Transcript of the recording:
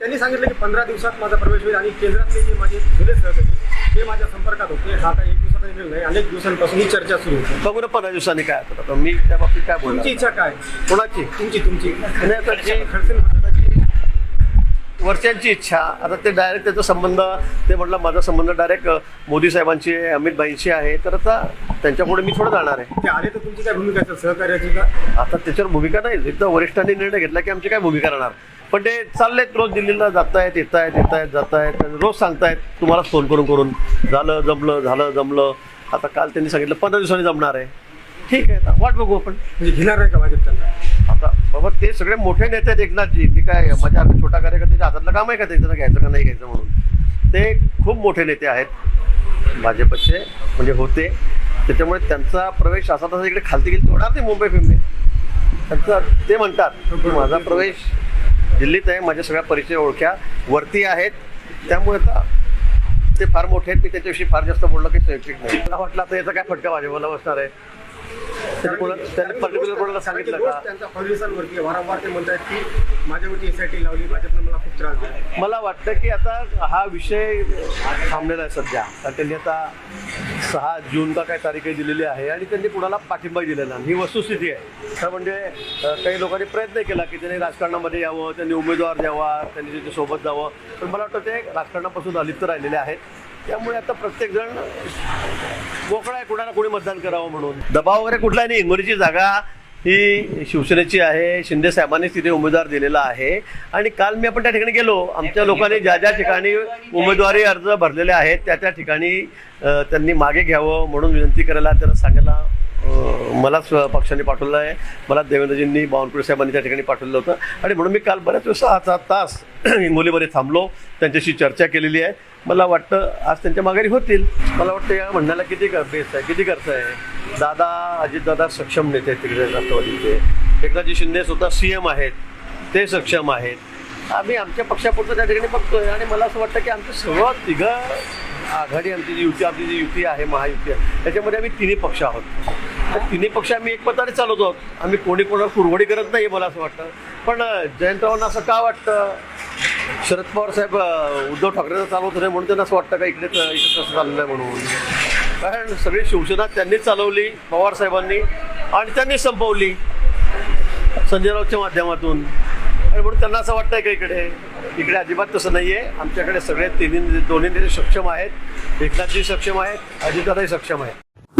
त्यांनी सांगितलं की पंधरा दिवसात माझा प्रवेश होईल आणि केंद्रातले जे माझे जुने सहकारी ते माझ्या संपर्कात होते. हा काही एक दिवसाचा निर्णय नाही अनेक दिवसांपासून ही चर्चा सुरू होती. बघू ना पंधरा दिवसांनी काय होतं. आता मी त्या बाबतीत काय तुमची बोलणार इच्छा काय? कोणाची? तुमची तुमची. नाही, आता जे खडसे वरच्यांची इच्छा आता ते डायरेक्ट त्याचा संबंध ते म्हटलं माझा संबंध डायरेक्ट मोदी साहेबांशी आहे अमित भाईंशी आहे. तर आता त्यांच्यापुढे मी थोडं जाणार आहे. ते आले तर तुमची काय भूमिका असेल सहकार्याची का? आता त्याच्यावर भूमिका नाही. एकदा वरिष्ठांनी निर्णय घेतला की आमची काय भूमिका राहणार? पण ते चाललेत रोज दिल्लीला जात आहेत येत आहेत येत आहेत जात आहेत रोज सांगतायत तुम्हाला फोन करून करून. झालं जमलं झालं जमलं. आता काल त्यांनी सांगितलं पंधरा दिवसांनी जमणार आहे. ठीक आहे आता वाट बघू आपण. म्हणजे घेणार नाही का भाजप त्यांना? आता बाबा ते सगळे मोठे नेते आहेत एकनाथजी मी काय माझ्या आता छोटा कार्यकर्त्याच्या हातातलं काम आहे का त्यांचं? घ्यायचं का नाही घ्यायचं म्हणून? ते खूप मोठे नेते आहेत भाजपचे म्हणजे होते. त्याच्यामुळे त्यांचा प्रवेश असा तसा इकडे खालती गेली होणार नाही मुंबई फिल्मे त्यांचा ते म्हणतात माझा प्रवेश दिल्लीत आहे. माझ्या सगळ्या परिचय ओळख्या वरती आहेत. त्यामुळे आता ते फार मोठे आहेत. मी त्याच्याविषयी फार जास्त बोललो की शैक्षणिक नाही. मला वाटलं आता याचा काय फटका भाजपला बसणार आहे. त्यांनी पर्टिक्युलर कोणाला सांगितलं का? त्यांच्या फडणवीसांवरती वारंवार ते म्हणतात की माझ्यावरती एसआयटी लावली. भाजपनं मला खूप त्रास दिला. मला वाटतं की आता हा विषय थांबलेला आहे सध्या. कारण त्यांनी आता सहा जून का काय तारीख दिलेली आहे आणि त्यांनी कुणाला पाठिंबा दिलेला नाही. ही वस्तुस्थिती आहे. तर म्हणजे काही लोकांनी प्रयत्न केला की त्यांनी राजकारणामध्ये यावं त्यांनी उमेदवार द्यावा त्यांनी त्यांच्यासोबत जावं. पण मला वाटतं ते राजकारणापासून अलिप्त राहिलेले आहेत. त्यामुळे आता प्रत्येकजण मोकळा आहे कुणाला कुणी मतदान करावं म्हणून. दबाव वगैरे कुठला नाही. इंगोलीची जागा ही शिवसेनेची आहे शिंदे साहेबांनी तिथे उमेदवार दिलेला आहे. आणि काल मी आपण त्या ठिकाणी गेलो. आमच्या लोकांनी ज्या ज्या ठिकाणी उमेदवारी अर्ज भरलेले आहेत त्या त्या ठिकाणी त्यांनी मागे घ्यावं म्हणून विनंती करायला त्यांना सांगायला मलाच पक्षाने पाठवलं आहे. मला देवेंद्रजींनी बावनकुळे साहेबांनी त्या ठिकाणी पाठवलं होतं. आणि म्हणून मी काल बऱ्याच वेळेस सहा सात तास हिंगोलीमध्ये थांबलो. त्यांच्याशी चर्चा केलेली आहे. मला वाटतं आज त्यांच्या माघारी होतील. मला वाटतं या म्हणण्याला किती क- बेस आहे किती खर्च आहे? दादा अजितदादा सक्षम नेते आहेत तिकडे राष्ट्रवादीचे. एकनाथजी शिंदे सुद्धा सी एम आहेत. ते सक्षम आहेत. आम्ही आमच्या पक्षापुरतं त्या ठिकाणी बघतोय. आणि मला असं वाटतं की आमचं सर्व तिघं आघाडी आमची जी युती आमची जी युती आहे महायुती आहे त्याच्यामध्ये आम्ही तिन्ही पक्ष आहोत. तिन्ही पक्ष आम्ही एकमताने चालवतो आहोत. आम्ही कोणी कोणाला कुरवडी करत नाही मला असं वाटतं. पण जयंतरावांना असं का वाटतं? शरद पवार साहेब उद्धव ठाकरेंना चालवत नाही म्हणून त्यांना असं वाटतं का इकडे इकडे कसं चाललं आहे म्हणून? कारण सगळी शिवसेना त्यांनीच चालवली पवार साहेबांनी आणि त्यांनी संपवली संजय राऊतच्या माध्यमातून. आणि म्हणून त्यांना असं वाटतंय का इकडे? इकडे अजिबात तसं नाही आहे आमच्याकडे सगळे तिन्ही दोन्ही नेते सक्षम आहेत एकनाथजी सक्षम आहेत अजितदादाही सक्षम आहेत.